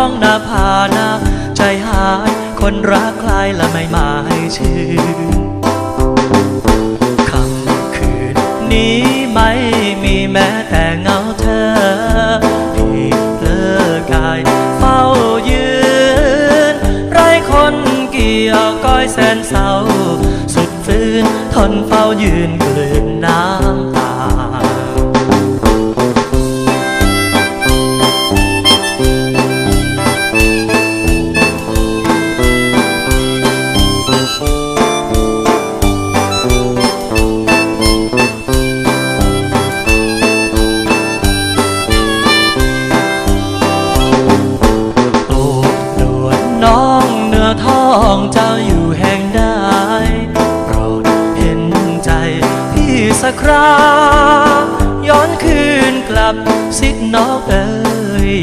องหน้าผานาใจหายคนรักใครละไม่หมายชื่อคำคืนนี้ไม่มีแม้แต่เงาเธอที่เพลิกายเฝ้ายืน ไรคนเกี่ยวก้อยแสนเศร้า สุดฟื้นทนเฝ้ายืนเกลืน องเจ้าอยู่แห่งใดโปรดเห็นใจพี่สักครา ย้อนคืนกลับสิน้องเอ๋ย